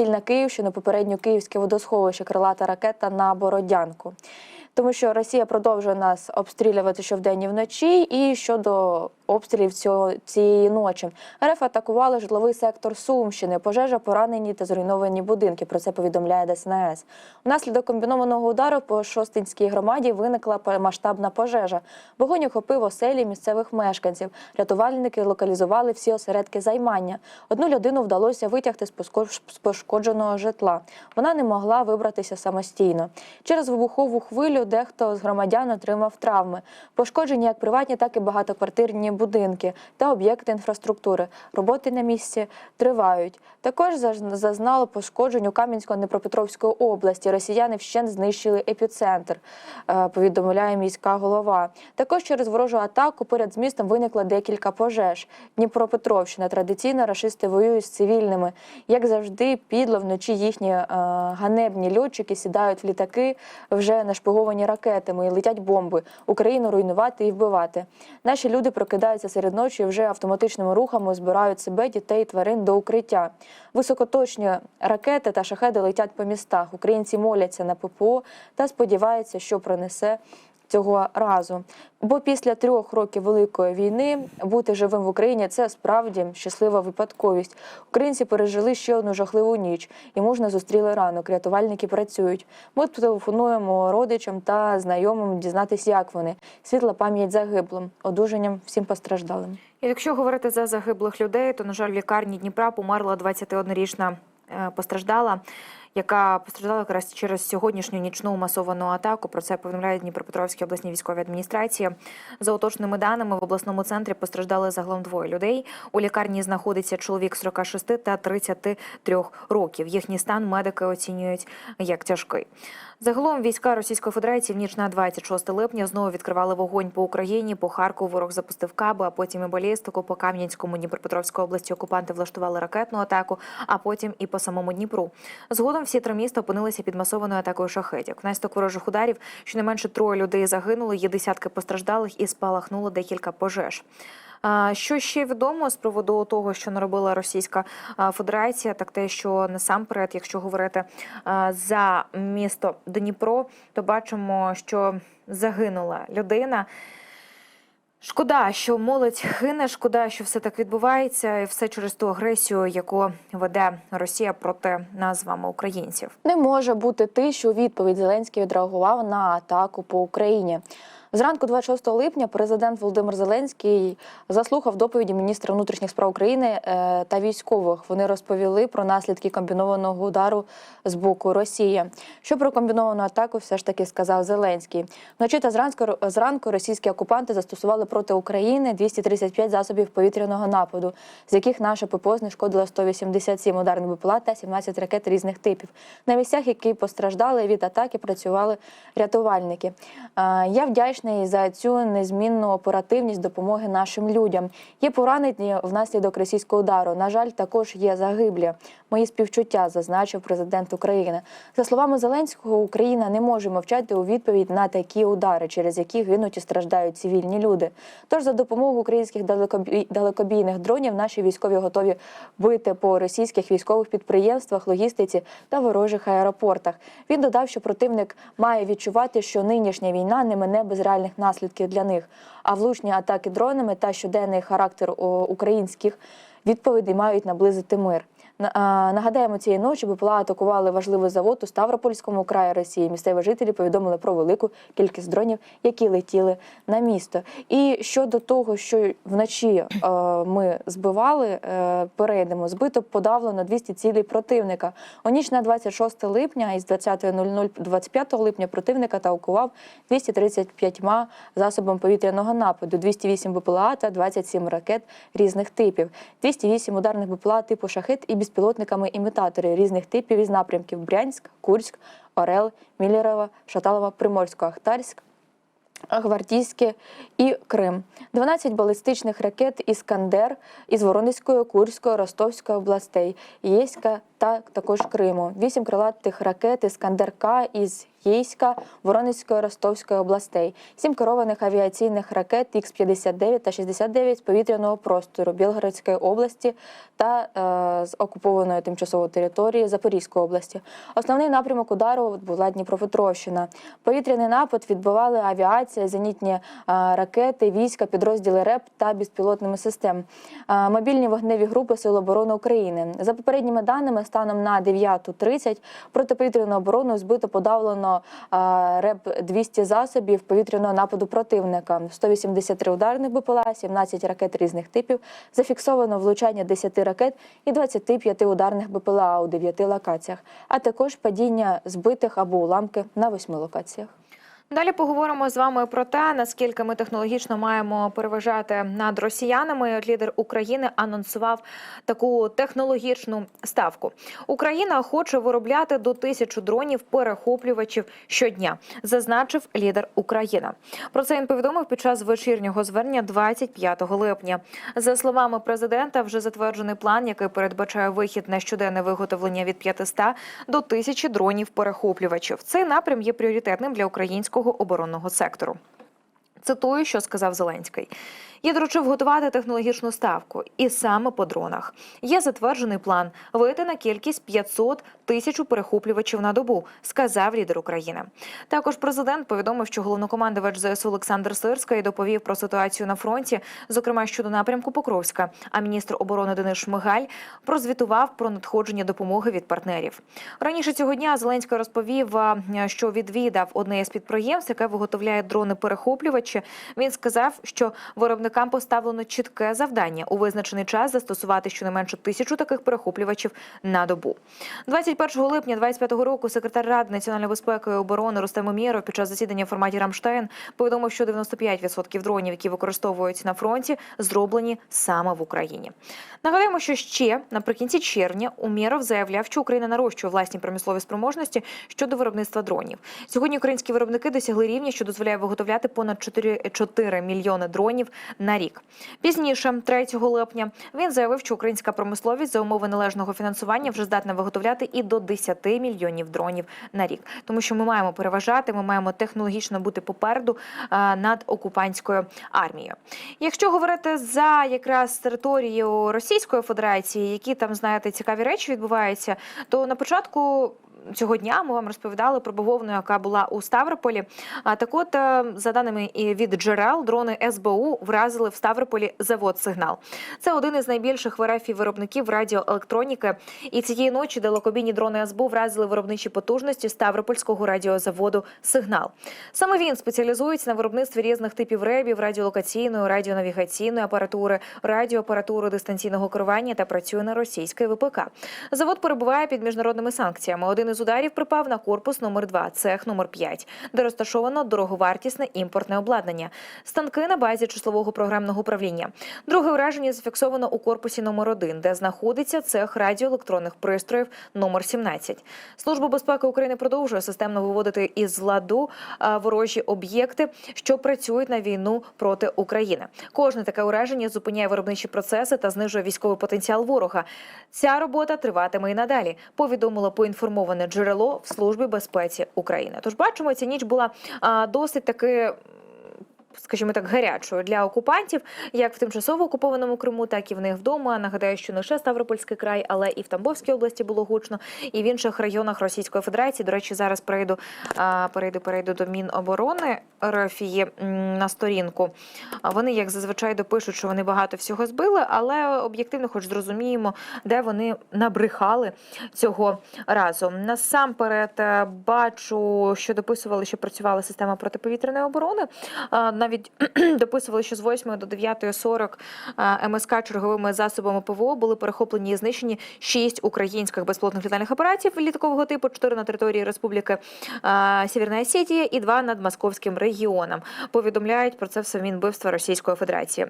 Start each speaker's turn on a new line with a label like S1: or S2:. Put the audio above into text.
S1: ціль на Київщину, попередньо київське водосховище, крилата ракета на Бородянку. Тому що Росія продовжує нас обстрілювати щовдень і вночі, і щодо обстрілів цього цієї ночі. РФ атакували житловий сектор Сумщини, пожежа, поранені та зруйновані будинки. Про це повідомляє ДСНС. Внаслідок комбінованого удару по Шостинській громаді виникла масштабна пожежа. Вогонь охопив оселі місцевих мешканців. Рятувальники локалізували всі осередки займання. Одну людину вдалося витягти з пошкодженого житла. Вона не могла вибратися самостійно. Через вибухову хвилю дехто з громадян отримав травми. Пошкоджені як приватні, так і багатоквартирні будинки та об'єкти інфраструктури. Роботи на місці тривають. Також зазнало пошкоджень у Кам'янсько-Дніпропетровської області. Росіяни вщент знищили епіцентр, е, повідомляє міська голова. Також через ворожу атаку поряд з містом виникло декілька пожеж. Дніпропетровщина традиційно рашисти воюють з цивільними. Як завжди, підло вночі їхні е, ганебні льотчики сідають в літаки, вже нашпиговані ракетами, і летять бомби. Україну руйнувати і вбивати. Наші люди прокидаються серед ночі і вже автоматичними рухами збирають себе, дітей, тварин до укриття. Високоточні ракети та шахеди летять по містах. Українці моляться на ППО та сподіваються, що пронесе цього разу. Бо після трьох років великої війни бути живим в Україні це справді щаслива випадковість. Українці пережили ще одну жахливу ніч і мужно зустріли ранок. Рятувальники працюють. Ми телефонуємо родичам та знайомим дізнатися, як вони. Світла пам'ять загиблим, одужанням всім постраждалим.
S2: І якщо говорити за загиблих людей, то на жаль, в лікарні Дніпра померла 21-річна е, постраждала, яка постраждала якраз через сьогоднішню нічну масовану атаку. Про це повідомляють Дніпропетровські обласні військові адміністрації. За уточними даними в обласному центрі постраждали загалом двоє людей. У лікарні знаходиться чоловік 46 та 33 років. Їхній стан медики оцінюють як тяжкий. Загалом війська Російської Федерації в ніч на 26 липня знову відкривали вогонь по Україні. По Харкову ворог запустив каби, а потім і балістику. По Кам'янському Дніпропетровської області окупанти влаштували ракетну атаку, а потім і по самому Дніпру. Згодом всі три міста опинилися під масованою атакою шахетів. Внаслідок ворожих ударів щонайменше троє людей загинули, є десятки постраждалих і спалахнуло декілька пожеж. Що ще відомо з приводу того, що наробила Російська Федерація, так те, що насамперед, якщо говорити за місто Дніпро, то бачимо, що загинула людина. Шкода, що молодь гине, шкода, що все так відбувається, і все через ту агресію, яку веде Росія проти нас з вами, українців.
S1: Не може бути ти, що відповідь Зеленський відреагував на атаку по Україні. Зранку 26 липня президент Володимир Зеленський заслухав доповіді міністра внутрішніх справ України е, та військових. Вони розповіли про наслідки комбінованого удару з боку Росії. Що про комбіновану атаку все ж таки сказав Зеленський. Вночі та зранку, зранку російські окупанти застосували проти України 235 засобів повітряного нападу, з яких наша ППО знешкодила 187 ударних БПЛА та 17 ракет різних типів. На місцях, які постраждали від атаки, працювали рятувальники. Е, Я вдячний за цю незмінну оперативність допомоги нашим людям. Є поранені внаслідок російського удару. На жаль, також є загиблі. Мої співчуття, зазначив президент України. За словами Зеленського, Україна не може мовчати у відповідь на такі удари, через які гинуть і страждають цивільні люди. Тож за допомогою українських далекобійних дронів наші військові готові бити по російських військових підприємствах, логістиці та ворожих аеропортах. Він додав, що противник має відчувати, що нинішня війна не мине без реальних наслідків для них. А влучні атаки дронами та щоденний характер українських відповідей мають наблизити мир. На- Нагадаємо, цієї ночі БПЛА атакували важливий завод у Ставропольському краї Росії. Місцеві жителі повідомили про велику кількість дронів, які летіли на місто. І щодо того, що вночі е, ми збивали, е, перейдемо збито подавлено 200 цілей противника. У ніч на 26 липня із 20.00 25 липня противника атакував 235 засобами повітряного нападу, 208 БПЛА та 27 ракет різних типів, 208 ударних БПЛА типу шахет і безпілотниками-імітатори різних типів із напрямків Брянськ, Курськ, Орел, Міллерова, Шаталова, Приморсько-Ахтарськ. Гвардійське і Крим, 12 балістичних ракет Іскандер із Воронезької, Курської, Ростовської областей, Єська та також Криму. Вісім крилатих ракет Іскандер-К із Єйська, Воронезької, Ростовської областей, сім керованих авіаційних ракет Х-59 та 69 з повітряного простору Білгородської області та е, з окупованої тимчасово території Запорізької області. Основний напрямок удару була Дніпропетровщина. Повітряний напад відбивали авіація, зенітні е, ракети, війська, підрозділи РЕП та безпілотними систем. Е, Мобільні вогневі групи Сил оборони України. За попередніми даними, станом на 9.30 протиповітряну оборону збито подавлено е, РЕП 200 засобів повітряного нападу противника, 183 ударних БПЛА, 17 ракет різних типів. Зафіксовано влучання 10 ракет і 25 ударних БПЛА у 9 локаціях, а також падіння збитих або уламки на 8 локаціях.
S2: Далі поговоримо з вами про те, наскільки ми технологічно маємо переважати над росіянами. Лідер України анонсував таку технологічну ставку. Україна хоче виробляти до тисячу дронів перехоплювачів щодня, зазначив лідер України. Про це він повідомив під час вечірнього звернення 25 липня. За словами президента, вже затверджений план, який передбачає вихід на щоденне виготовлення від 500 до 1000 дронів перехоплювачів. Цей напрям є пріоритетним для українського оборонного сектору. Цитую, що сказав Зеленський. Я доручив готувати технологічну ставку, і саме по дронах. Є затверджений план вийти на кількість 500 тисяч перехоплювачів на добу, сказав лідер України. Також президент повідомив, що головнокомандувач ЗСУ Олександр Сирський доповів про ситуацію на фронті, зокрема щодо напрямку Покровська. А міністр оборони Денис Шмигаль прозвітував про надходження допомоги від партнерів. Раніше цього дня Зеленський розповів, що відвідав одне із підприємств, яке виготовляє дрони-перехоплювачі. Він сказав, що виробникам поставлено чітке завдання у визначений час застосувати щонайменше тисячу таких перехоплювачів на добу. 21 липня 2025 року секретар Ради національної безпеки і оборони Рустем Умєров під час засідання в форматі Рамштайн повідомив, що 95% дронів, які використовуються на фронті, зроблені саме в Україні. Нагадаємо, що ще наприкінці червня Умєров заявляв, що Україна нарощує власні промислові спроможності щодо виробництва дронів. Сьогодні українські виробники досягли рівня, що дозволяє виготовляти понад 4, 4 мільйони дронів на рік. Пізніше, 3 липня, він заявив, що українська промисловість за умови належного фінансування вже здатна виготовляти і до 10 мільйонів дронів на рік. Тому що ми маємо переважати, ми маємо технологічно бути попереду над окупантською армією. Якщо говорити за якраз територію Російської Федерації, які там знаєте цікаві речі відбуваються, то на початку. Цього дня ми вам розповідали про бавовну, яка була у Ставрополі. А так, от е, за даними від джерел, дрони СБУ вразили в Ставрополі завод Сигнал. Це один із найбільших в РФ виробників радіоелектроніки. І цієї ночі далекобійні дрони СБУ вразили виробничі потужності Ставропольського радіозаводу Сигнал. Саме він спеціалізується на виробництві різних типів ребів, радіолокаційної, радіонавігаційної апаратури, радіоапаратури дистанційного керування та працює на російській ВПК. Завод перебуває під міжнародними санкціями. Один із ударів припав на корпус номер 2 цех номер 5 де розташовано дороговартісне імпортне обладнання, станки на базі числового програмного управління. Друге враження зафіксовано у корпусі номер 1 де знаходиться цех радіоелектронних пристроїв номер 17 Служба безпеки України продовжує системно виводити із ладу ворожі об'єкти, що працюють на війну проти України. Кожне таке ураження зупиняє виробничі процеси та знижує військовий потенціал ворога. Ця робота триватиме і надалі. Повідомило поінформоване джерело в службі безпеці України. Тож бачимо, ця ніч була досить таки. Скажімо так, гарячою для окупантів, як в тимчасово окупованому Криму, так і в них вдома. Нагадаю, що не лише Ставропольський край, але і в Тамбовській області було гучно, і в інших районах Російської Федерації. До речі, зараз перейду перейду, перейду до Міноборони Росії на сторінку. Вони, як зазвичай, допишуть, що вони багато всього збили, але об'єктивно, хоч зрозуміємо, де вони набрехали цього разу. Насамперед е, бачу, що дописували, що працювала система протиповітряної оборони. Навіть дописували, що з 8 до 9.40 е, МСК черговими засобами ПВО були перехоплені і знищені 6 українських безплотних літальних апаратів літакового типу, 4 на території Республіки е, Сєвєрна Осетія і 2 над Московським регіоном. Повідомляють про це все Мінбивства Російської Федерації.